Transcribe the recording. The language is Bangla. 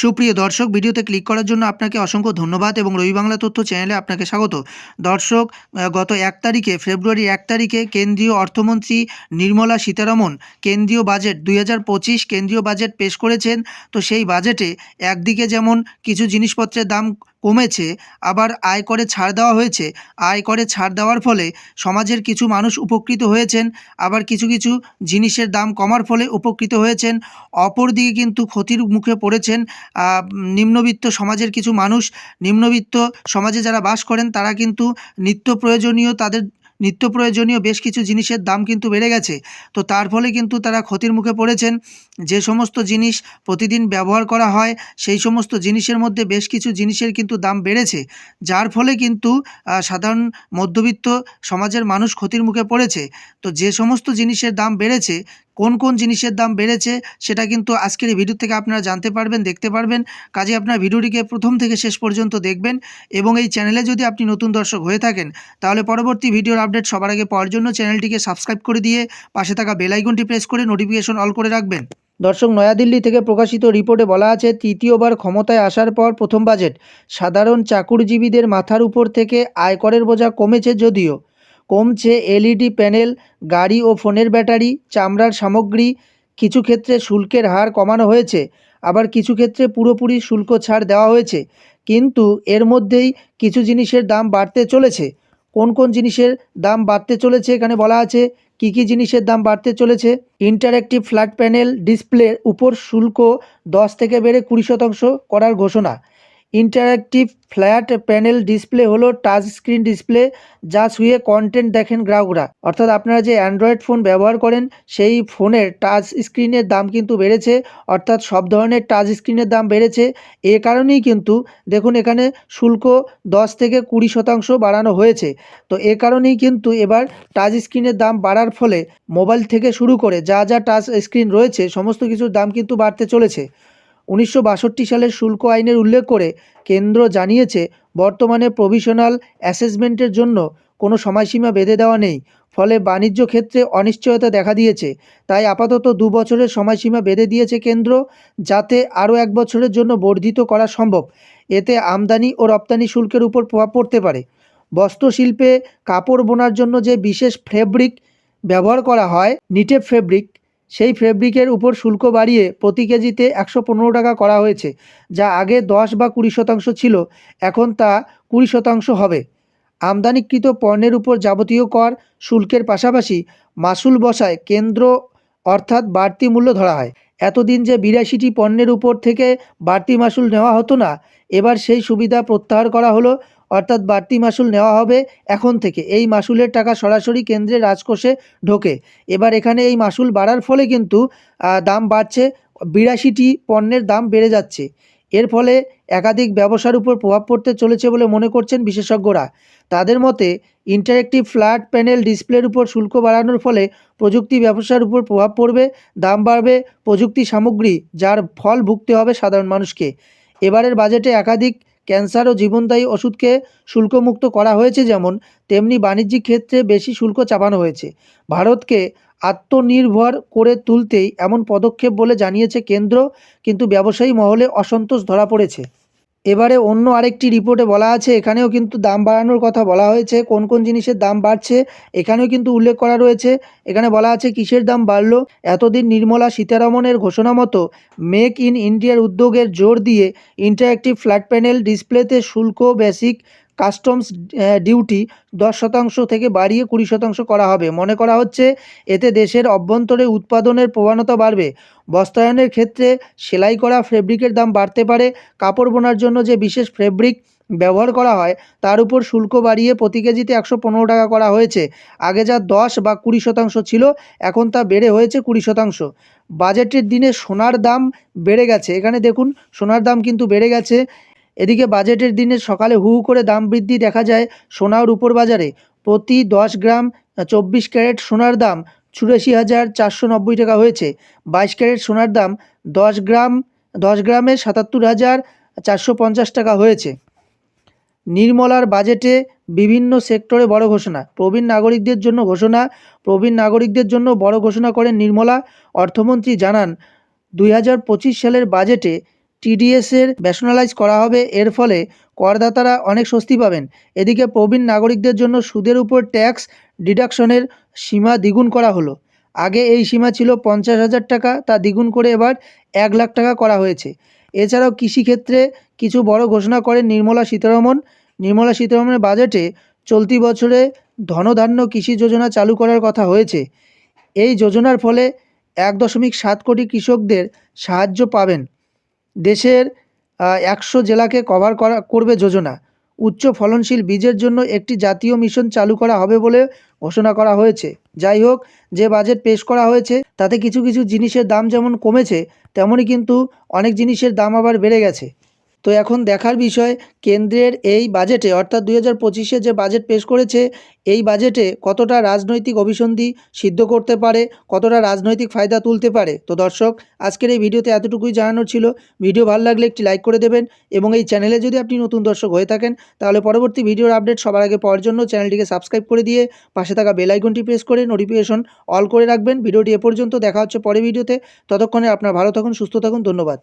সুপ্রিয় দর্শক, ভিডিওতে ক্লিক করার জন্য আপনাকে অসংখ্য ধন্যবাদ এবং রবি বাংলা তথ্য চ্যানেলে আপনাকে স্বাগত। দর্শক গত এক তারিখে ফেব্রুয়ারি এক তারিখে কেন্দ্রীয় অর্থমন্ত্রী নির্মলা সীতারমন কেন্দ্রীয় বাজেট দুই হাজার পঁচিশ কেন্দ্রীয় বাজেট পেশ করেছেন। তো সেই বাজেটে একদিকে যেমন কিছু জিনিসপত্রের দাম কমেছে, আবার আয় করে ছাড় দেওয়া হয়েছে। আয় করে ছাড় দেওয়ার ফলে সমাজের কিছু মানুষ উপকৃত হয়েছেন, আবার কিছু কিছু জিনিসের দাম কমার ফলে উপকৃত হয়েছেন। অপরদিকে কিন্তু ক্ষতির মুখে পড়েছেন নিম্নবিত্ত সমাজের কিছু মানুষ। নিম্নবিত্ত সমাজে যারা বাস করেন, তারা কিন্তু নিত্য প্রয়োজনীয় তাদের নিত্য প্রয়োজনীয় বেশ কিছু জিনিসের দাম কিন্তু বেড়ে গেছে। তো তার ফলে কিন্তু তারা ক্ষতির মুখে পড়েছেন। যে সমস্ত জিনিস প্রতিদিন ব্যবহার করা হয়, সেই সমস্ত জিনিসের মধ্যে বেশ কিছু জিনিসের কিন্তু দাম বেড়েছে। যার ফলে কিন্তু সাধারণ মধ্যবিত্ত সমাজের মানুষ ক্ষতির মুখে পড়েছে। তো যে সমস্ত জিনিসের দাম বেড়েছে কোন কোন জিনিসের দাম বেড়েছে সেটা কিন্তু আজকের এই ভিডিও থেকে আপনারা জানতে পারবেন, দেখতে পারবেন। কাজে আপনার ভিডিওটিকে প্রথম থেকে শেষ পর্যন্ত দেখবেন এবং এই চ্যানেলে যদি আপনি নতুন দর্শক হয়ে থাকেন, তাহলে পরবর্তী ভিডিওর আপডেট সবার আগে পাওয়ার জন্য চ্যানেলটিকে সাবস্ক্রাইব করে দিয়ে পাশে থাকা বেল আইকনটি প্রেস করে নোটিফিকেশন অল করে রাখবেন। দর্শক, নয়াদিল্লি থেকে প্রকাশিত রিপোর্টে বলা আছে, তৃতীয়বার ক্ষমতায় আসার পর প্রথম বাজেট সাধারণ চাকুরজীবীদের মাথার উপর থেকে আয়করের বোঝা কমেছে যদিও। কমছে এলইডি প্যানেল, গাড়ি ও ফোনের ব্যাটারি, চামড়ার সামগ্রী, কিছু ক্ষেত্রে শুল্কের হার কমানো হয়েছে, আবার কিছু ক্ষেত্রে পুরোপুরি শুল্ক ছাড় দেওয়া হয়েছে। কিন্তু এর মধ্যেই কিছু জিনিসের দাম বাড়তে চলেছে। কোন কোন জিনিসের দাম বাড়তে চলেছে এখানে বলা আছে? কী কী জিনিসের দাম বাড়তে চলেছে? ইন্টারঅ্যাক্টিভ ফ্ল্যাট প্যানেল ডিসপ্লের উপর শুল্ক দশ থেকে বেড়ে কুড়ি শতাংশ করার ঘোষণা। ইন্টারঅ্যাক্টিভ ফ্ল্যাট প্যানেল ডিসপ্লে হলো টাচ স্ক্রিন ডিসপ্লে, যা শুয়ে কন্টেন্ট দেখেন গ্রাহকরা। অর্থাৎ আপনারা যে অ্যান্ড্রয়েড ফোন ব্যবহার করেন, সেই ফোনের টাচ স্ক্রিনের দাম কিন্তু বেড়েছে। অর্থাৎ সব ধরনের টাচ স্ক্রিনের দাম বেড়েছে। এ কারণেই কিন্তু দেখুন এখানে শুল্ক দশ থেকে কুড়ি শতাংশ বাড়ানো হয়েছে। তো এ কারণেই কিন্তু এবার টাচ স্ক্রিনের দাম বাড়ার ফলে মোবাইল থেকে শুরু করে যা যা টাচ স্ক্রিন রয়েছে, সমস্ত কিছুর দাম কিন্তু বাড়তে চলেছে। উনিশশো বাষট্টি সালের শুল্ক আইনের উল্লেখ করে কেন্দ্র জানিয়েছে, বর্তমানে প্রভিশনাল অ্যাসেসমেন্টের জন্য কোনো সময়সীমা বেঁধে দেওয়া নেই। ফলে বাণিজ্য ক্ষেত্রে অনিশ্চয়তা দেখা দিয়েছে। তাই আপাতত দু বছরের সময়সীমা বেঁধে দিয়েছে কেন্দ্র, যাতে আরও এক বছরের জন্য বর্ধিত করা সম্ভব। এতে আমদানি ও রপ্তানি শুল্কের উপর প্রভাব পড়তে পারে। বস্ত্রশিল্পে কাপড় বোনার জন্য যে বিশেষ ফেব্রিক ব্যবহার করা হয় নিটেড ফেব্রিক সেই ফেব্রিকের উপর শুল্ক বাড়িয়ে প্রতি কেজিতে একশো পনেরো টাকা করা হয়েছে, যা আগে দশ বা কুড়ি শতাংশ ছিল, এখন তা কুড়ি শতাংশ হবে। আমদানিকৃত পণ্যের উপর যাবতীয় কর শুল্কের পাশাপাশি মাসুল বসায় কেন্দ্র অর্থাৎ বাড়তি মূল্য ধরা হয়। এতদিন যে বিরাশিটি পণ্যের উপর থেকে বাড়তি মাসুল নেওয়া হতো না, এবার সেই সুবিধা প্রত্যাহার করা হলো অর্থাৎ বাড়তি মাসুল নেওয়া হবে এখন থেকে। এই মাসুলের টাকা সরাসরি কেন্দ্রের রাজকোষে ঢোকে। এবার এখানে এই মাসুল বাড়ার ফলে কিন্তু দাম বাড়ছে, বিরাশিটি পণ্যের দাম বেড়ে যাচ্ছে। এর ফলে একাধিক ব্যবসার উপর প্রভাব পড়তে চলেছে বলে মনে করছেন বিশেষজ্ঞরা। তাদের মতে ইন্টারেক্টিভ ফ্ল্যাট প্যানেল ডিসপ্লের উপর শুল্ক বাড়ানোর ফলে প্রযুক্তি ব্যবসার উপর প্রভাব পড়বে, দাম বাড়বে প্রযুক্তি সামগ্রী, যার ফল ভুগতে হবে সাধারণ মানুষকে। এবারের বাজেটে একাধিক ক্যান্সার ও জীবনদায়ী ওষুধকে শুল্কমুক্ত করা হয়েছে যেমন তেমনি বাণিজ্যিক ক্ষেত্রে বেশি শুল্ক চাপানো হয়েছে। ভারতকে আত্মনির্ভর করে তুলতেই এমন পদক্ষেপ বলে জানিয়েছে কেন্দ্র, কিন্তু ব্যবসায়ী মহলে অসন্তোষ ধরা পড়েছে। এবারে অন্য আরেকটি রিপোর্টে বলা আছে, এখানেও কিন্তু দাম বাড়ানোর কথা বলা হয়েছে, কোন কোন জিনিসের দাম বাড়ছে এখানেও কিন্তু উল্লেখ করা রয়েছে, এখানে বলা আছে কিসের দাম বাড়লো, এতদিন নির্মলা সীতারমনের ঘোষণা মতো মেক ইন ইন্ডিয়ার উদ্যোগের জোর দিয়ে ইন্টারঅ্যাক্টিভ ফ্ল্যাট প্যানেল ডিসপ্লেতে শুল্ক বেসিক কাস্টমস ডিউটি দশ শতাংশ থেকে বাড়িয়ে কুড়ি শতাংশ করা হবে। মনে করা হচ্ছে, এতে দেশের অভ্যন্তরে উৎপাদনের প্রবণতা বাড়বে। বস্ত্রায়নের ক্ষেত্রে সেলাই করা ফেব্রিকের দাম বাড়তে পারে। কাপড় বোনার জন্য যে বিশেষ ফেব্রিক ব্যবহার করা হয়, তার উপর শুল্ক বাড়িয়ে প্রতি কেজিতে একশো পনেরো টাকা করা হয়েছে। আগে যা দশ বা কুড়ি শতাংশ ছিল, এখন তা বেড়ে হয়েছে কুড়ি শতাংশ। বাজেটের দিনে সোনার দাম বেড়ে গেছে। এখানে দেখুন, সোনার দাম কিন্তু বেড়ে গেছে। এদিকে বাজেটের দিনে সকালে হু করে দাম বৃদ্ধি দেখা যায় সোনা রূপোর বাজারে প্রতি দশ গ্রাম চব্বিশ ক্যারেট সোনার দাম চুরাশি হাজার চারশো নব্বই টাকা হয়েছে। বাইশ ক্যারেট সোনার দাম দশ গ্রাম, দশ গ্রামে সাতাত্তর হাজার চারশো পঞ্চাশ টাকা হয়েছে। নির্মলার বাজেটে বিভিন্ন সেক্টরে বড় ঘোষণা। প্রবীণ নাগরিকদের জন্য ঘোষণা। প্রবীণ নাগরিকদের জন্য বড় ঘোষণা করেন নির্মলা। অর্থমন্ত্রী জানান, দুই হাজার পঁচিশ সালের বাজেটে টিডিএসের ন্যাশনালাইজ করা হবে। এর ফলে করদাতারা অনেক স্বস্তি পাবেন। এদিকে প্রবীণ নাগরিকদের জন্য সুদের উপর ট্যাক্স ডিডাকশনের সীমা দ্বিগুণ করা হলো। আগে এই সীমা ছিল পঞ্চাশ হাজার টাকা, তা দ্বিগুণ করে এবার এক লাখ টাকা করা হয়েছে। এছাড়াও কৃষিক্ষেত্রে কিছু বড় ঘোষণা করেন নির্মলা সীতারমন। নির্মলা সীতারমনের বাজেটে চলতি বছরে ধনধান্য কৃষি যোজনা চালু করার কথা হয়েছে। এই যোজনার ফলে এক দশমিক সাত কোটি কৃষকদের সাহায্য পাবেন। দেশের একশো জেলাকে কভার করা, করবে যোজনা। উচ্চ ফলনশীল বীজের জন্য একটি জাতীয় মিশন চালু করা হবে বলে ঘোষণা করা হয়েছে। যাই হোক, যে বাজেট পেশ করা হয়েছে, তাতে কিছু কিছু জিনিসের দাম যেমন কমেছে তেমনই কিন্তু অনেক জিনিসের দাম আবার বেড়ে গেছে। তো এখন দেখার বিষয়, কেন্দ্রের এই বাজেটে অর্থাৎ দুই হাজার পঁচিশে যে বাজেট পেশ করেছে, এই বাজেটে কতটা রাজনৈতিক অভিসন্ধি সিদ্ধ করতে পারে, কতটা রাজনৈতিক ফায়দা তুলতে পারে? তো দর্শক, আজকের এই ভিডিওতে এতটুকুই জানানোর ছিল। ভিডিও ভালো লাগলে একটি লাইক করে দেবেন এবং এই চ্যানেলে যদি আপনি নতুন দর্শক হয়ে থাকেন, তাহলে পরবর্তী ভিডিওর আপডেট সবার আগে পাওয়ার জন্য চ্যানেলটিকে সাবস্ক্রাইব করে দিয়ে পাশে থাকা বেল আইকনটি প্রেস করে নোটিফিকেশন অল করে রাখবেন। ভিডিওটি এ পর্যন্ত দেখা হচ্ছে পরে ভিডিওতে। ততক্ষণে আপনার ভালো থাকুন, সুস্থ থাকুন, ধন্যবাদ।